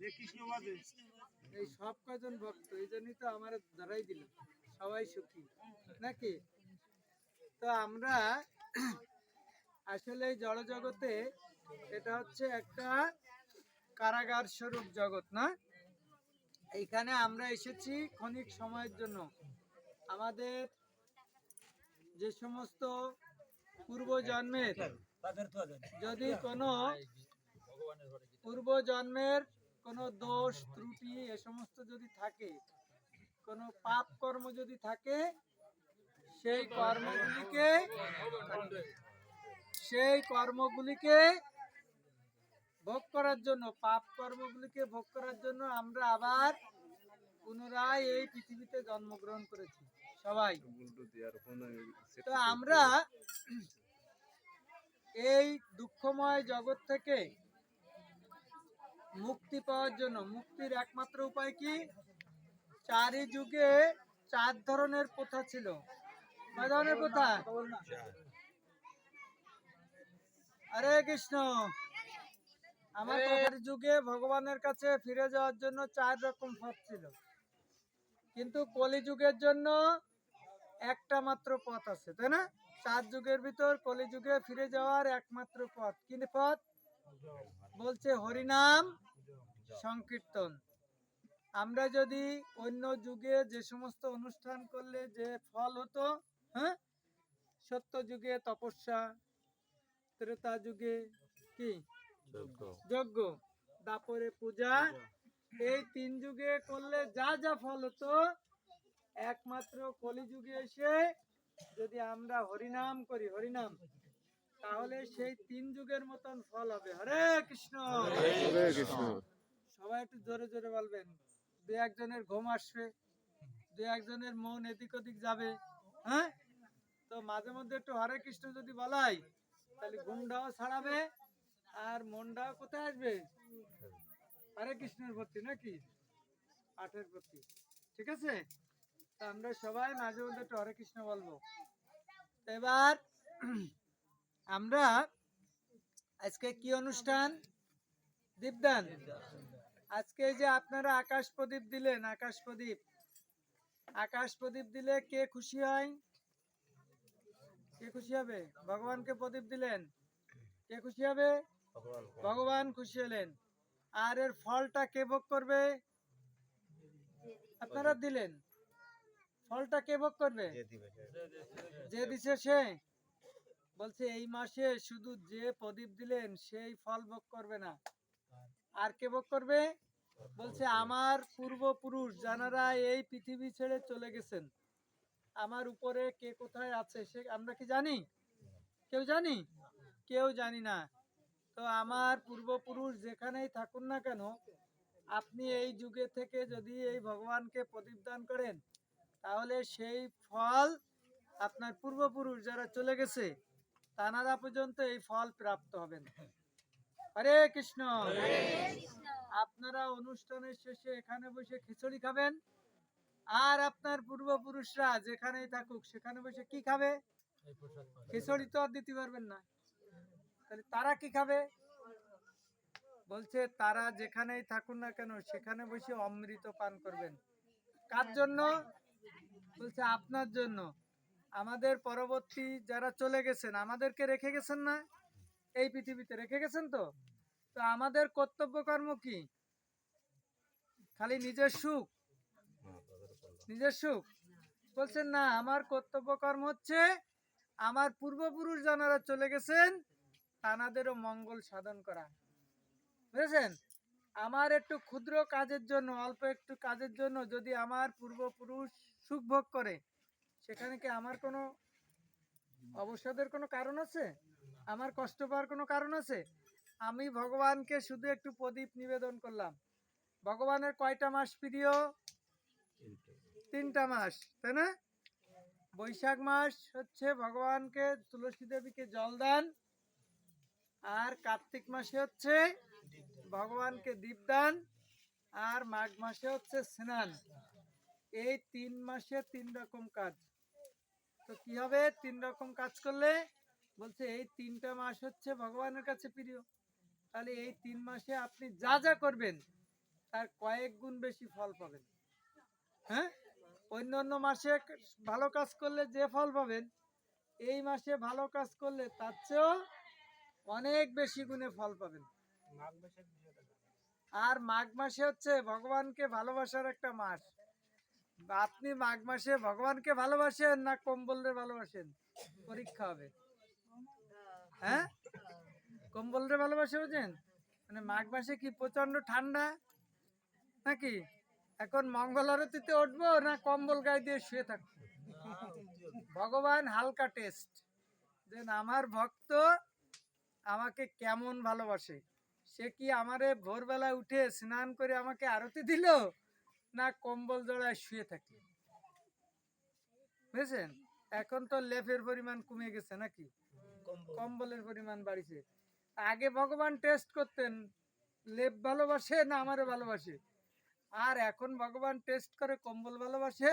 এই সব কজন ভক্ত এই জন্যই তো আমার ধরাই দিল। সবাই সুখী নাকি? তো আমরা আসলে এই জড় জগতে এটা হচ্ছে একটা কারাগার স্বরূপ জগৎ না? এইখানে আমরা এসেছি ক্ষণিক সময়ের জন্য। আমাদের যে সমস্ত পূর্ব জন্মের যদি কোনো পূর্ব জন্মের কোনো দোষ, ত্রুটি, এ সমস্ত যদি থাকে, কোনো পাপ কর্ম যদি থাকে, সেই কর্মগুলিকে সেই কর্মগুলিকে ভোগ করার জন্য, পাপ কর্মগুলিকে ভোগ করার জন্য আমরা আবার পুনরায় এই পৃথিবীতে জন্মগ্রহণ করেছি। সবাই। তো আমরা এই দুঃখময় জগৎ থেকে মুক্তি পাওয়ার জন্য মুক্তির একমাত্র উপায় কি? চারি যুগে চার ধরনের প্রথা ছিল। কয় ধরনের প্রথা? হরে কৃষ্ণ। আমার যুগে ভগবানের কাছে ফিরে যাওয়ার জন্য চার রকম পথ ছিল। কিন্তু কলি যুগের জন্য একটা মাত্র পথ আছে তাই না? চার যুগের ভিতর কলি যুগে ফিরে যাওয়ার একমাত্র পথ। কি পথ? বলছে হরিনাম সংকীর্তন। আমরা যদি অন্য যুগে যে সমস্ত অনুষ্ঠান করলে যে ফল হতো হ্যাঁ? সত্য যুগে তপস্যা ত্রেতা যুগে কি? যজ্ঞ। দাপরে পূজা। এই তিন যুগে করলে যা যা ফল হতো একমাত্র কলিযুগে এসে যদি আমরা হরিনাম করি হরিনাম তাহলে সেই তিন যুগের মতন ফল হবে। হরে কৃষ্ণ। সবাই একটু জোরে জোরে বলবেন। দু একজনের ঘুম আসবে দু একজনের মন এদিক ওদিক যাবে হ্যাঁ? তো মাঝে মধ্যে একটু হরে কৃষ্ণ যদি বলাই, তাহলে ঘুমটাও ছাড়াবে, আর মনটাও কোথায় আসবে? হরে কৃষ্ণের ভর্তি নাকি? পাঠের প্রতি। ঠিক আছে? তা আমরা সবাই মাঝে মধ্যে একটু হরে কৃষ্ণ বলব। এবার আমরা আজকে কি অনুষ্ঠান? দীপদান। আজকে যে আপনারা আকাশ প্রদীপ দিলেন, আকাশ প্রদীপ। আকাশ প্রদীপ দিলে কে খুশি হয়? কে খুশি হবে? ভগবানকে প্রদীপ দিলেন। কে খুশি হবে? ভগবান খুশি হলেন। আর এর ফলটা কে ভোগ করবে? আপনারা দিলেন। ফলটা কে ভোগ করবে? যে দিছে সে। বলছে, এই মাসে শুধু যে প্রদীপ দিলেন, সেই ফল ভোগ করবে না। আর কে ভোগ করবে? বলছে, আমার পূর্বপুরুষ যারা এই পৃথিবী ছেড়ে চলে গেছেন। আমার উপরে কে কোথায় আছে সে আমরা কি জানি? কেউ জানি? কেউ জানি না। তো আমার পূর্বপুরুষ যেখানেই থাকুন না কেন, আপনি এই যুগে থেকে যদি এই ভগবানকে প্রদীপ করেন, তাহলে সেই ফল আপনার পূর্বপুরুষ যারা চলে গেছে, তানারা পর্যন্ত এই ফল প্রাপ্ত হবেন। হরে কৃষ্ণ। আপনারা অনুষ্ঠানের শেষে এখানে বসে খিচুড়ি খাবেন। আর আপনার পূর্বপুরুষরা যেখানেই থাকুক সেখানে বসে কি খাবে? খিচুড়ি তো আর দিতে পারবেন না। তাহলে তারা কি খাবে? বলছে তারা যেখানেই থাকুন না কেন সেখানে বসে অমৃত পান করবেন। কার জন্য? বলছে আপনার জন্য। আমাদের পরবর্তী যারা চলে গেছেন আমাদেরকে রেখে গেছেন না? এই পৃথিবীতে রেখে গেছেন তো? তো আমাদের কর্তব্য কর্ম কি? খালি নিজের সুখ? নিজের সুখ? বলছেন, না, আমার কর্তব্য কর্ম হচ্ছে আমার পূর্বপুরুষ যারা চলে গেছেন, তানাদেরও মঙ্গল সাধন করা। বুঝেছেন? আমার একটু ক্ষুদ্র কাজের জন্য, অল্প একটু কাজের জন্য যদি আমার পূর্বপুরুষ সুখ ভোগ করে, সেখানে কি আমার কোনো অবসাদের কোনো কারণ আছে? আমার কষ্ট পাওয়ার কোনো কারণ আছে? আমি ভগবানকে শুধু একটু প্রদীপ নিবেদন করলাম। ভগবানের কয়টা মাস প্রিয়? তিনটা মাস, তাই না? বৈশাখ মাস হচ্ছে ভগবানকে, তুলসী দেবীকে জল দান। আর কার্তিক মাসে হচ্ছে ভগবানকে দীপদান আর মাঘ মাসে হচ্ছে স্নান। এই তিন মাসে তিন রকম কাজ। তো কি হবে? তিন রকম কাজ করলে বলছে, এই তিনটা মাস হচ্ছে ভগবানের কাছে প্রিয়। তাহলে এই তিন মাসে আপনি যা যা করবেন, তার কয়েক গুণ বেশি ফল পাবেন। হ্যাঁ? অন্য অন্য মাসে ভালো কাজ করলে যে ফল পাবেন, এই মাসে ভালো কাজ করলে তার চেয়েও অনেক বেশি গুণে ফল পাবেন। আর মাঘ মাসে হচ্ছে ভগবানকে ভালোবাসার একটা মাস। আপনি মাঘ মাসে ভগবানকে ভালোবাসেন না কম্বলরে ভালোবাসেন? পরীক্ষা হবে। হ্যাঁ? কম্বলরে ভালোবাসে বুঝেন মানে মাঘ মাসে কি প্রচণ্ড ঠান্ডা? নাকি? এখন মঙ্গল আরতিতে উঠবো না কম্বল গায়ে দিয়ে শুয়ে থাকব? ভগবান হালকা টেস্ট। যে আমার ভক্ত আমাকে কেমন ভালোবাসে? সে কি আমারে ভোরবেলা উঠে স্নান করে আমাকে আরতি দিল, না কম্বল জড়ায় শুয়ে থাকি? বুঝেছেন? এখন তো লেফের পরিমাণ কমে গেছে নাকি? কম্বলের পরিমাণ বাড়িছে। আগে ভগবান টেস্ট করতেন, লেপ ভালোবাসে না আমারে ভালোবাসে? আর এখন ভগবান টেস্ট করে, কম্বল ভালোবাসে।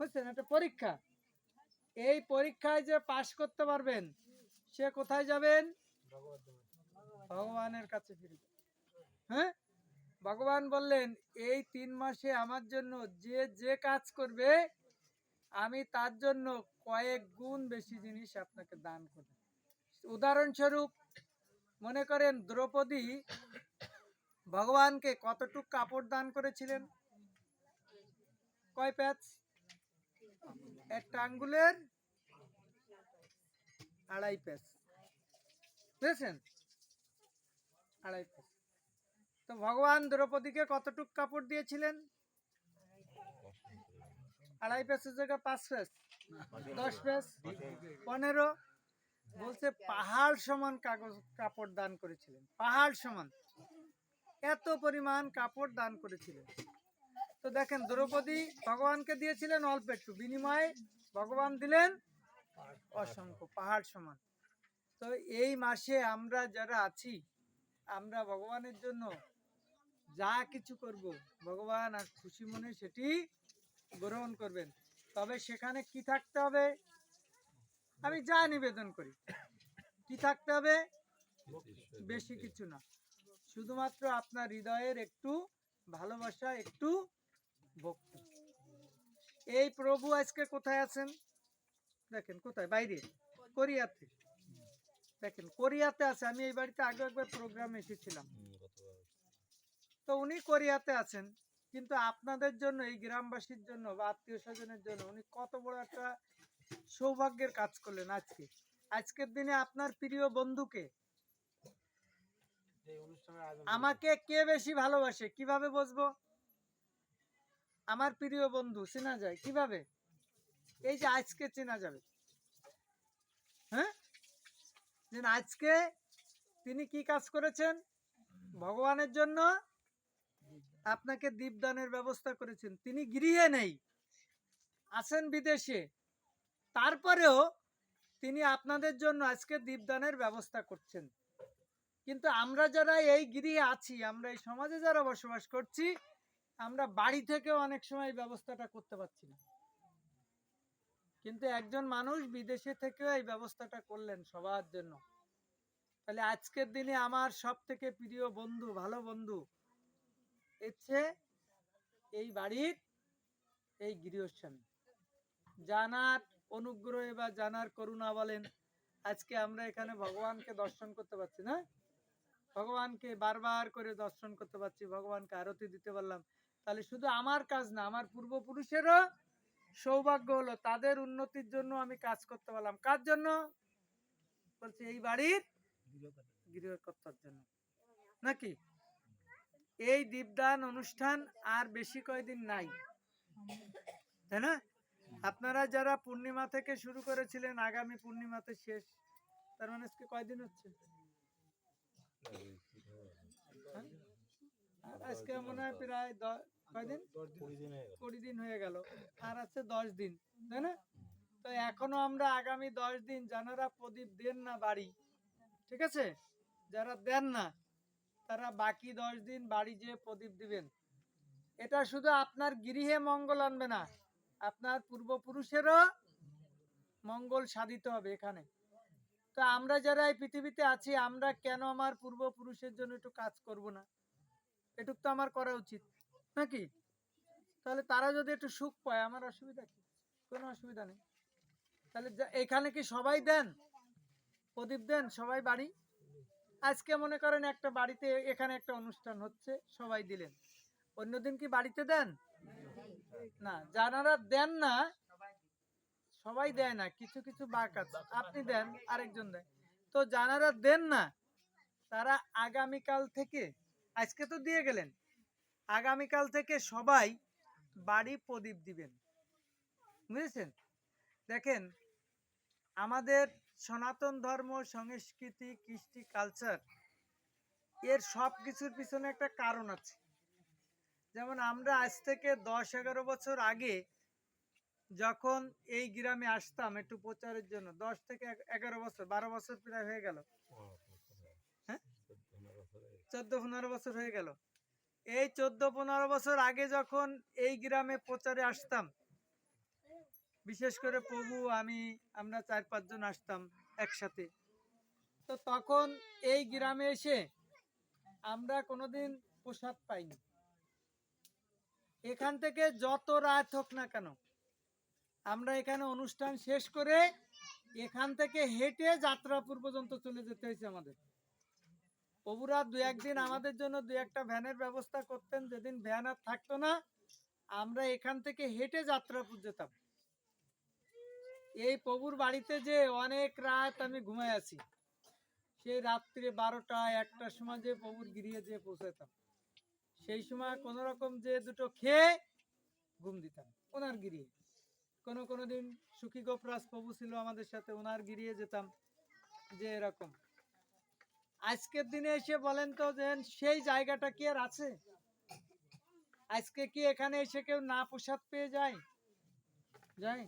বুঝছেন? একটা পরীক্ষা। এই পরীক্ষায় যে পাশ করতে পারবেন, সে কোথায় যাবেন? ভগবানের কাছে ফিরে হ্যাঁ? ভগবান বললেন, এই তিন মাসে আমার জন্য যে যে কাজ করবে আমি তার জন্য কয়েক গুণ বেশি জিনিস আপনাকে দান করব উদাহরণস্বরূপ, মনে করেন দ্রৌপদী ভগবানকে কতটুক কাপড় দান করেছিলেন? কয় প্যাচ? একটা আঙ্গুলের আড়াই প্যাচ। বুঝেছেন? আড়াই প্যাচ। তো ভগবান দ্রৌপদীকে কতটুক কাপড় দিয়েছিলেন? আড়াই প্যাচের জায়গায় পাঁচ প্যাচ দশ প্যাচ পনেরো। বলছে পাহাড় সমান কাগজ, কাপড় দান করেছিলেন, পাহাড় সমান। এত পরিমাণ কাপড় দান করেছিলেন। তো দেখেন, দ্রৌপদী ভগবানকে দিয়েছিলেন অল্প একটু, বিনিময়ে ভগবান দিলেন অসংখ্য, পাহাড় সমান। তো এই মাসে আমরা যারা আছি, আমরা ভগবানের জন্য যা কিছু করব, ভগবান আর খুশি মনে সেটি গ্রহণ করবেন। তবে সেখানে কি থাকতে হবে? আমি যা নিবেদন করি। কি থাকতে হবে? বেশি কিছু না। শুধুমাত্র আপনার হৃদয়ের একটু ভালোবাসা, একটু ভক্তি। এই প্রভু আজকে কোথায় আছেন? দেখেন কোথায়? বাইরে। কোরিয়াতে। দেখেন, কোরিয়াতে আছে। আমি এই বাড়িতে আগে একবার প্রোগ্রামে এসেছিলাম। তো উনি কোরিয়াতে আছেন। কিন্তু আপনাদের জন্য এই গ্রামবাসীর জন্য বা আত্মীয় স্বজনের জন্য উনি কত বড় একটা সৌভাগ্যের কাজ করলেন আজকে। আজকের দিনে আপনার প্রিয় বন্ধুকে আমাকে কে বেশি ভালোবাসে কীভাবে বুঝব আমার প্রিয় বন্ধু চেনা যায় কীভাবে? এই যে আজকে চেনা যাবে। হ্যাঁ? আজকে তিনি কি কাজ করেছেন? ভগবানের জন্য আপনাকে দীপদানের ব্যবস্থা করেছেন। তিনি গৃহে নেই, আছেন বিদেশে। তারপরেও তিনি আপনাদের জন্য আজকে দীপদানের ব্যবস্থা করছেন। কিন্তু আমরা যারা এই গৃহে আছি, আমরা এই সমাজে যারা বসবাস করছি, আমরা বাড়ি থেকেও অনেক সময় ব্যবস্থাটা করতে পারছি না। কিন্তু একজন মানুষ বিদেশে থেকেও এই ব্যবস্থাটা করলেন সবার জন্য। তাহলে আজকের দিনে আমার সব থেকে প্রিয় বন্ধু, ভালো বন্ধু হচ্ছে এই বাড়ির এই গৃহস্বামী। জানার অনুগ্রহে বা জানার করুণা বলেন, আজকে আমরা এখানে ভগবানকে দর্শন করতে পারছি না। ভগবানকে বারবার করে দর্শন করতে পারছি, ভগবানকে আরতি দিতে পারলাম। তাহলে শুধু আমার কাজ না, আমার পূর্বপুরুষেরও সৌভাগ্য হলো, তাদের উন্নতির জন্য আমি কাজ করতে পারলাম। কার জন্য? বলছি এই বাড়ির গৃহকর্তার জন্য। নাকি? এই দীপদান অনুষ্ঠান আর বেশি কয়দিন নাই। তাই না? আপনারা যারা পূর্ণিমা থেকে শুরু করেছিলেন, আগামী পূর্ণিমাতে শেষ, তার মানে আজকে কয়দিন হচ্ছে? হ্যাঁ? আজকে মনে হয় প্রায় কয়দিন? কুড়ি দিন হয়ে গেল। আর আছে দশ দিন, তাই না? তো এখনও আমরা আগামী দশ দিন যারা প্রদীপ দেন না বাড়ি, ঠিক আছে? যারা দেন না তারা বাকি দশ দিন বাড়ি যেয়ে প্রদীপ দিবেন। এটা শুধু আপনার গৃহে মঙ্গল আনবে না, আপনার পূর্বপুরুষেরও মঙ্গল সাধিত হবে এখানে। তো আমরা যারা এই পৃথিবীতে আছি, আমরা কেন আমার পূর্বপুরুষের জন্য একটু কাজ করব না? এটুক তো আমার করা উচিত, নাকি? তাহলে তারা যদি একটু সুখ পায়, আমার অসুবিধা কি? কোনো অসুবিধা নেই। তাহলে এখানে কি সবাই দেন? প্রদীপ দেন? সবাই বাড়ি? আজকে মনে করেন একটা বাড়িতে এখানে একটা অনুষ্ঠান হচ্ছে, সবাই দিলেন। অন্যদিন কি বাড়িতে দেন? না যারা দেন না, সবাই দেয় না, কিছু কিছু বাক আছে। আপনি দেন, আরেকজন দেয়। তো যারা দেন না, তারা আগামীকাল থেকে, আজকে তো দিয়ে গেলেন, আগামীকাল থেকে সবাই বাড়ি প্রদীপ দিবেন। বুঝেছেন? দেখেন, আমাদের সনাতন ধর্ম, সংস্কৃতি, কৃষ্টি কালচার এর সব কিছুর পিছনে একটা কারণ আছে। যেমন আমরা আজ থেকে দশ, এগারো বছর আগে যখন এই গ্রামে আসতাম, একটু প্রচারের জন্য, দশ থেকে এগারো বছর, বারো বছর প্রায় হয়ে গেল। হ্যাঁ? চোদ্দ, পনেরো বছর হয়ে গেল। এই চোদ্দ, পনেরো বছর আগে যখন এই গ্রামে প্রচারে আসতাম বিশেষ করে প্রভু, আমি, আমরা চার পাঁচজন আসতাম একসাথে। তো তখন এই গ্রামে এসে আমরা কোনোদিন প্রসাদ পাইনি। এখান থেকে যত রাত হোক না কেন, আমরা এখানে অনুষ্ঠান শেষ করে এখান থেকে হেঁটে যাত্রাপুর পর্যন্ত চলে যেতে হয়েছে আমাদের। প্রভুরা দু একদিন আমাদের জন্য দু একটা ভ্যানের ব্যবস্থা করতেন, যেদিন ভ্যান আর থাকতো না, আমরা এখান থেকে হেঁটে যাত্রাপুর যেতাম। এই প্রভুর বাড়িতে যে অনেক রাত আমি ঘুমাই আছি, সেই রাত্রে বারোটা, একটার সময় যে প্রভুর গিরিয়ে যে পৌঁছাতাম সেই সময় কোনো রকম যে দুটো খেয়ে ঘুম দিতাম ওনার গিরিয়ে কোনো কোনো দিন সুখী গোপরাজ প্রভু ছিল আমাদের সাথে, ওনার গিরিয়ে যেতাম, যে এরকম। আজকের দিনে এসে বলেন তো যে সেই জায়গাটা কি আর আছে? আজকে কি এখানে এসে কেউ না প্রসাদ পেয়ে যায়? যায়?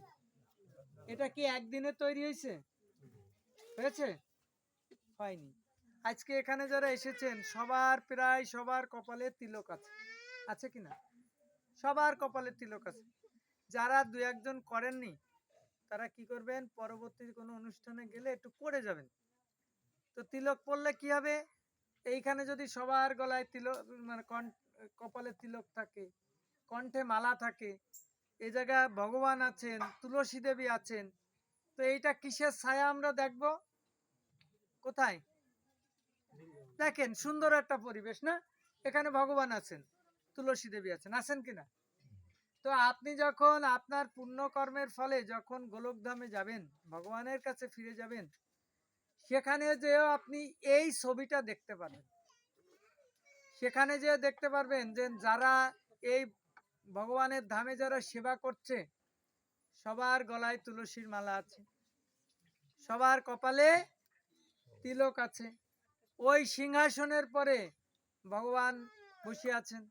এটা কি একদিনে তৈরি হয়েছে? হয়েছে? হয়নি। আজকে এখানে যারা এসেছেন, সবার প্রায় সবার কপালে তিলক আছে। আছে কি না? সবার কপালে তিলক আছে। যারা দু একজন করেননি, তারা কি করবেন? পরবর্তী কোনো অনুষ্ঠানে গেলে একটু পড়ে যাবেন। তো তিলক পড়লে কি হবে? এইখানে যদি সবার গলায় তিলক মানে কপালে তিলক থাকে, কণ্ঠে মালা থাকে এই জায়গায় ভগবান আছেন, তুলসী দেবী আছেন, তো এইটা কিসের ছায়া আমরা দেখব? কোথায়? দেখেন, সুন্দর একটা পরিবেশ, না? এখানে ভগবান আছেন, তুলসী দেবী আছেন আছেন কিনা? তো আপনি যখন আপনার পুণ্যকর্মের ফলে যখন গোলকধামে যাবেন, ভগবানের কাছে ফিরে যাবেন, সেখানে যেও আপনি এই ছবিটা দেখতে পারবেন সেখানে যে দেখতে পারবেন যে যারা এই ভগবানের ধামে যারা সেবা করছে সবার গলায় তুলসীর মালা আছে। সবার কপালে তিলক আছে। ওই সিংহাসনের পরে ভগবান বসে আছেন।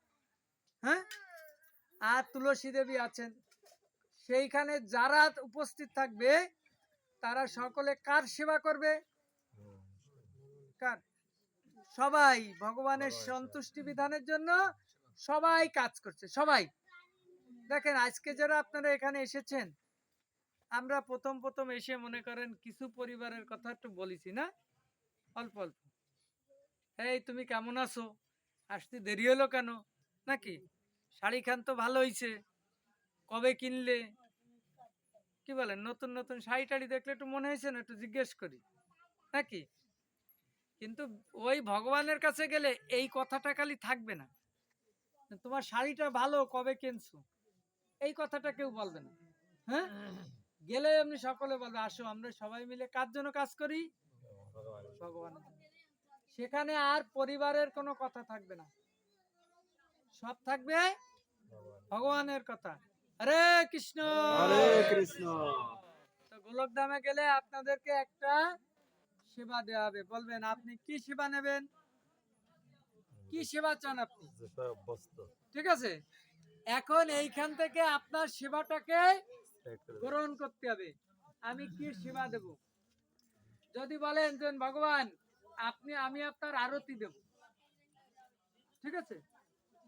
হ্যাঁ? আর তুলসী দেবী আছেন। সেইখানে যারা উপস্থিত থাকবে তারা সকলে কার সেবা করবে? কার? সবাই ভগবানের সন্তুষ্টি বিধানের জন্য সবাই কাজ করছে। সবাই। দেখেন, আজকে যারা আপনারা এখানে এসেছেন, আমরা প্রথম প্রথম এসে মনে করেন কিছু পরিবারের কথা একটু বলেছি, না? অল্প অল্প। এই, তুমি কেমন আছো? আসতে দেরি হলো কেন? নাকি? শাড়ি খান তো ভালো হইছে। কবে কিনলে? কি বলেন, নতুন নতুন শাড়ি টাড়ি দেখলে একটু মনে হয়েছে না? একটু জিজ্ঞেস করি। নাকি? কিন্তু ওই ভগবানের কাছে গেলে এই কথাটা খালি থাকবে না। তোমার শাড়িটা ভালো, কবে কিনছো? এই কথাটা কেউ বলবে না। হ্যাঁ? গেলে এমনি সকলে বলবে আসো আমরা সবাই মিলে কার জন্য কাজ করি? ভগবানের জন্য। সেখানে আর পরিবারের কোনো কথা থাকবে না। সব থাকবে ভগবানের কথা। হরে কৃষ্ণ। হরে কৃষ্ণ। তো গোলক ধামে গেলে আপনাদেরকে একটা সেবা দেওয়া হবে। বলবেন আপনি কি সেবা নেবেন? কি সেবা চান আপনি? ঠিক আছে? এখন এইখান থেকে আপনার সেবাটাকে গ্রহণ করতে হবে। আমি কি সেবা দেব? যদি বলেন যে ভগবান আপনি আমি আপনার আরতি দেব। ঠিক আছে?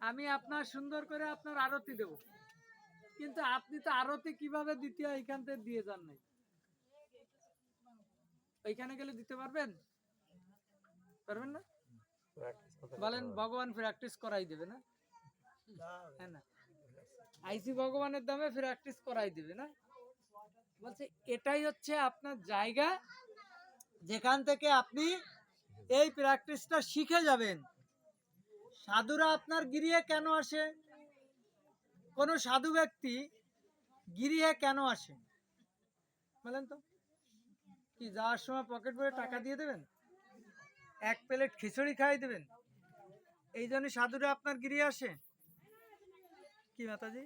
আমি আপনার সুন্দর করে আপনার আরতি দেব। কিন্তু আপনি তো আরতি কীভাবে দিতে হয়? এখান থেকে দিয়ে যান নাই। ওইখানে গেলে দিতে পারবেন? পারবেন না? বলেন ভগবান প্র্যাকটিস করাই দেবে না। হ্যাঁ না। আইসি ভগবানের দামে প্র্যাকটিস করাই দেবে, না? বলছে, এটাই হচ্ছে আপনার জায়গা যেখান থেকে আপনি এই প্র্যাকটিসটা শিখে যাবেন। সাধুরা আপনার গিরিয়ে কেন আসে? কোন সাধু ব্যক্তি গিরিয়ে কেন আসে? বলেন তো। কি, যাওয়ার সময় পকেট ভরে টাকা দিয়ে দেবেন? এক প্লেট খিচুড়ি খাই দেবেন? এই জন্য সাধুরা আপনার গিরিয়ে আসে? কি মাতাজি?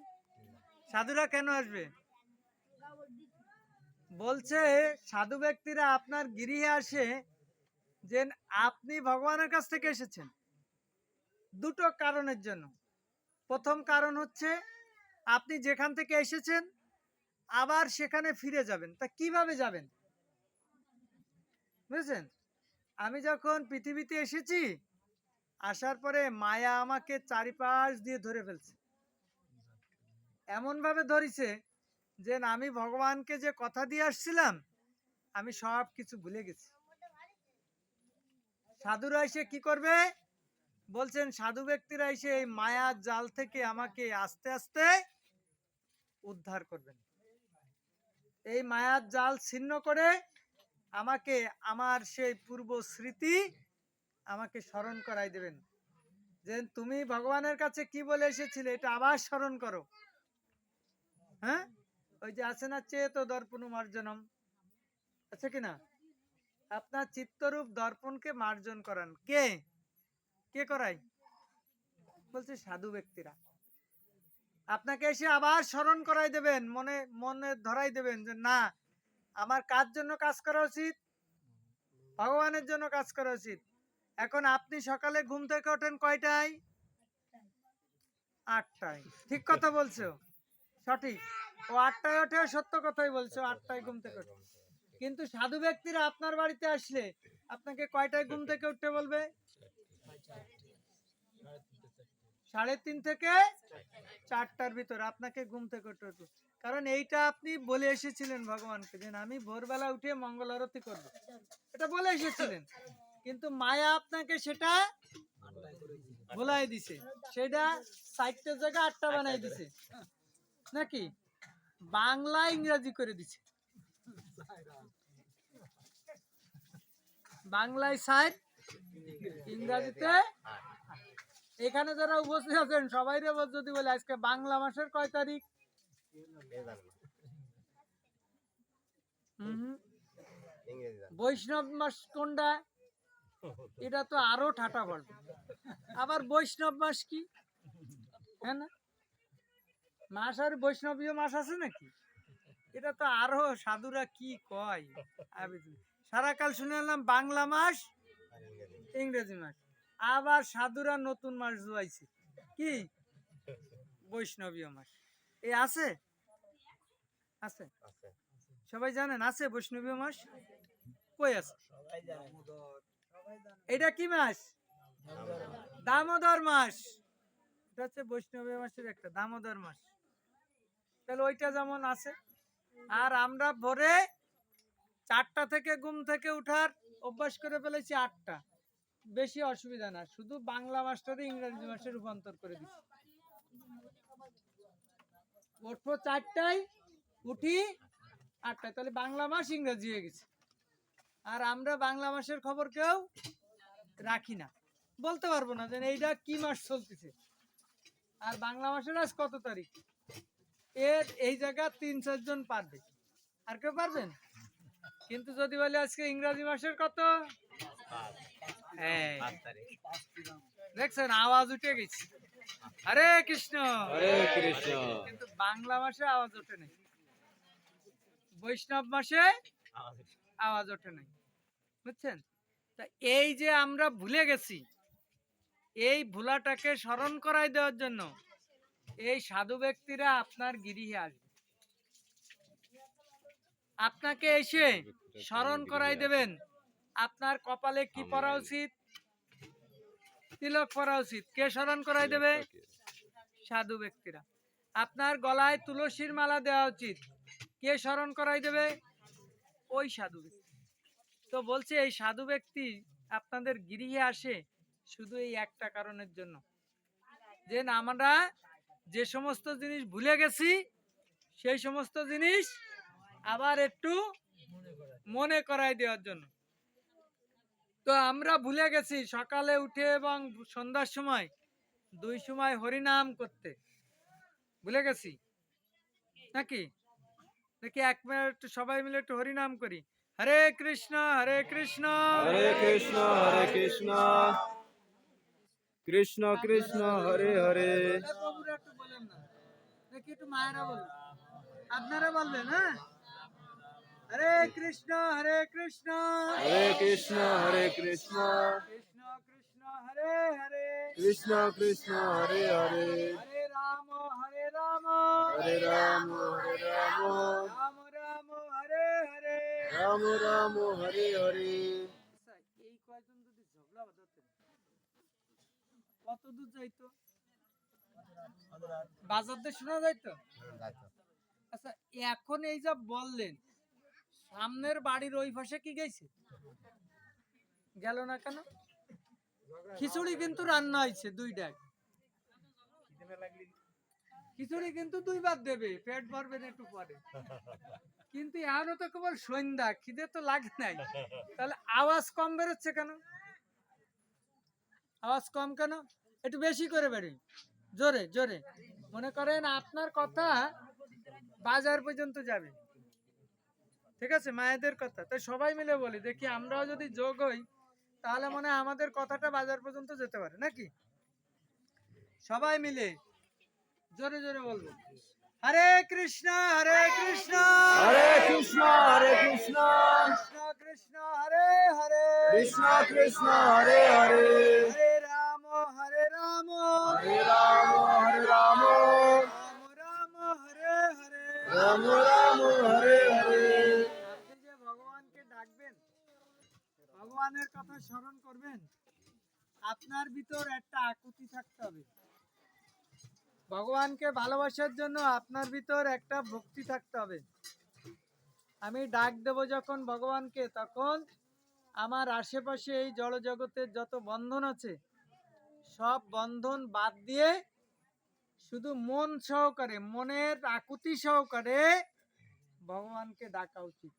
সাধুরা কেন আসবে? বলছে, সাধু ব্যক্তিরা আপনার গৃহে আসে যে আপনি ভগবানের কাছ থেকে এসেছেন। দুটো কারণের জন্য। প্রথম কারণ হচ্ছে, আপনি যেখান থেকে এসেছেন, আবার সেখানে ফিরে যাবেন। তা কীভাবে যাবেন? বুঝেছেন? আমি যখন পৃথিবীতে এসেছি, আসার পরে মায়া আমাকে চারিপাশ দিয়ে ধরে ফেলছে। এমন ভাবে ধরিছে যে আমি ভগবানকে যে কথা দিয়ে আসছিলাম, আমি সব কিছু ভুলে গেছি। সাধুরা এসে কি করবে? বলছেন, সাধু ব্যক্তিরা এসে এই মায়ার জাল থেকে আমাকে আস্তে আস্তে উদ্ধার করবেন। এই মায়ার জাল ছিন্ন করে আমাকে, আমার সেই পূর্ব স্মৃতি আমাকে স্মরণ করাই দেবেন। যে তুমি ভগবানের কাছে কি বলে এসেছিলে, এটা আবার স্মরণ করো। হ্যাঁ? ওই যে আছে না চেত দর্পণ মার্জনম। আছে কি না? আপনার চিত্তরূপ দর্পণকে মার্জন করান। কে? কে করাই বলছে সাধু ব্যক্তিরা। আপনাকে এসে আবার স্মরণ করাই দেবেন, মনে মনে ধরাই দেবেন যে না, আমার কার জন্য কাজ করা উচিত? ভগবানের জন্য কাজ করা উচিত। এখন আপনি সকালে ঘুম থেকে ওঠেন কয়টায়? আটটায়। ঠিক কথা বলছো। সঠিক। ও আটটায় ওঠে, সত্য কথাই বলছো আটটায় ঘুম থেকে কিন্তু সাধু ব্যক্তিরা আপনার বাড়িতে আসলে আপনাকে কয়টায় ঘুম থেকে উঠতে বলবে? সাড়ে তিন থেকে চারটার ভিতর আপনাকে ঘুম থেকে উঠতে হবে। কারণ এইটা আপনি বলে এসেছিলেন ভগবানকে যে আমি ভোরবেলা উঠে মঙ্গল আরতি করব। এটা বলে এসেছিলেন। কিন্তু মায়া আপনাকে সেটা ভোলাই দিছে। সেটা চারটে জায়গা আটটা বানাই দিছে। নাকি? বাংলা ইংরাজি করে দিছে। বাংলায় সাইড ইংরাজিতে। এখানে যারা উপস্থিত আছেন, সবাই যদি বলে, আজকে বাংলা মাসের কয় তারিখ। বৈষ্ণব মাস কোনটা? এটা তো আরও ঠাটা পড়বে আবার বৈষ্ণব মাস কি? হ্যাঁ না? মাস আর বৈষ্ণবীয় মাস আছে নাকি? এটা তো আরও সাধুরা কি কয়? সারাকাল শুনে এলাম বাংলা মাস ইংরেজি মাস আবার সাধুরা নতুন মাস জুয়াইছে কি? বৈষ্ণবীয় মাস এ আছে? আছে? সবাই জানেন আছে বৈষ্ণবীয় মাস কই আছে? এটা কি মাস দামোদর মাস এটা হচ্ছে বৈষ্ণবীয় মাসের একটা দামোদর মাস তাহলে ওইটা যেমন আছে। আর আমরা ভোরে চারটা থেকে ঘুম থেকে উঠার অভ্যাস করে ফেলেছি আটটা। বেশি অসুবিধা না, শুধু বাংলা মাসটারে ইংরেজি মাসে রূপান্তর করে দিচ্ছি। চারটায়, উঠি আটটায়, তাহলে বাংলা মাস ইংরেজি হয়ে গেছে। আর আমরা বাংলা মাসের খবর কেউ রাখি না। বলতে পারব না যে এইটা কি মাস চলতেছে। আর বাংলা মাসের আজ কত তারিখ? এর এই জায়গা তিন চারজন পারবে। আর কেউ পারবেন? কিন্তু যদি বলে আজকে ইংরাজি মাসের কত? দেখছেন আওয়াজ উঠে গেছে। হরে কৃষ্ণ। হরে কৃষ্ণ। কিন্তু বাংলা মাসে আওয়াজ ওঠে নাই। বৈষ্ণব মাসে আওয়াজ ওঠে নাই। বুঝছেন? তা এই যে আমরা ভুলে গেছি এই ভুলাটাকে স্মরণ করাই দেওয়ার জন্য এই সাধু ব্যক্তিরা আপনার গিরিহে আসবে। আপনাকে এসে স্মরণ করাই দেবেন। আপনার কপালে কি পরা উচিত তিলক পরা উচিত কে স্মরণ করাই দেবে? সাধু ব্যক্তিরা। আপনার গলায় তুলসীর মালা দেওয়া উচিত। কে স্মরণ করাই দেবে? ওই সাধু ব্যক্তি। তো বলছে এই সাধু ব্যক্তি আপনাদের গৃহে আসে শুধু এই একটা কারণের জন্য। যে আমরা যে সমস্ত জিনিস ভুলে গেছি, সেই সমস্ত জিনিস আবার একটু মনে করাই দেওয়ার জন্য। তো আমরা ভুলে গেছি সকালে উঠে এবং সন্ধ্যার সময়, দুই সময় হরিনাম করতে। ভুলে গেছি? নাকি? নাকি এক মিনিট সবাই মিলে একটু হরিনাম করি? হরে কৃষ্ণ হরে কৃষ্ণ। হরে কৃষ্ণ হরে কৃষ্ণ। কৃষ্ণ কৃষ্ণ হরে হরে এ প্রভুরা একটু বলেন না দেখি একটু মায়েরা বলুন আপনারা বলবেন হ্যাঁ হরে কৃষ্ণ হরে কৃষ্ণ হরে কৃষ্ণ হরে কৃষ্ণ কৃষ্ণ কৃষ্ণ হরে হরে কৃষ্ণ কৃষ্ণ হরে হরে হরে রাম হরে রাম হরে রাম হরে রাম রাম রাম হরে হরে রাম রাম হরে হরে আচ্ছা, এই কয়জন যদি ঝগড়া বাজাতেন কত দূর যাইতো? বাজার দিয়ে শোনা যাইতো। আচ্ছা এখন এই যা বললেন সামনের বাড়ির ওই পাশে কি গেছে? গেল না কেন? খিচুড়ি কিন্তু রান্না হয়েছে দুই ডাক। খিচুড়ি কিন্তু দুইবার দেবে পেট ভরবে না একটু পরে। কিন্তু এখনও তো কেবল সন্ধ্যা খিদে তো লাগে নাই। তাহলে আওয়াজ কম বেরোচ্ছে কেন? আওয়াজ কম কেন? একটু বেশি করে বেরোই জোরে জোরে। মনে করেন আপনার কথা বাজার পর্যন্ত যাবে। ঠিক আছে? মায়েদের কথা। তাই সবাই মিলে বলি দেখি আমরাও যদি যোগ হই তাহলে মনে হয় আমাদের কথাটা বাজার পর্যন্ত যেতে পারে নাকি? সবাই মিলে জোরে জোরে বলব। হরে কৃষ্ণ হরে কৃষ্ণ। হরে কৃষ্ণ হরে কৃষ্ণ। কৃষ্ণ কৃষ্ণ হরে হরে। কৃষ্ণ কৃষ্ণ হরে হরে। হরে আপনি যে ভগবানকে ডাকবেন, ভগবানের কথা স্মরণ করবেন, আপনার ভিতর একটা আকুতি থাকতে হবে। ভগবানকে ভালোবাসার জন্য আপনার ভিতর একটা ভক্তি থাকতে হবে। আমি ডাক দেব যখন ভগবানকে, তখন আমার আশেপাশে এই জড়জগতের যত বন্ধন আছে সব বন্ধন বাদ দিয়ে শুধু মন সহকারে মনের আকুতি সহকারে ভগবানকে ডাকা উচিত।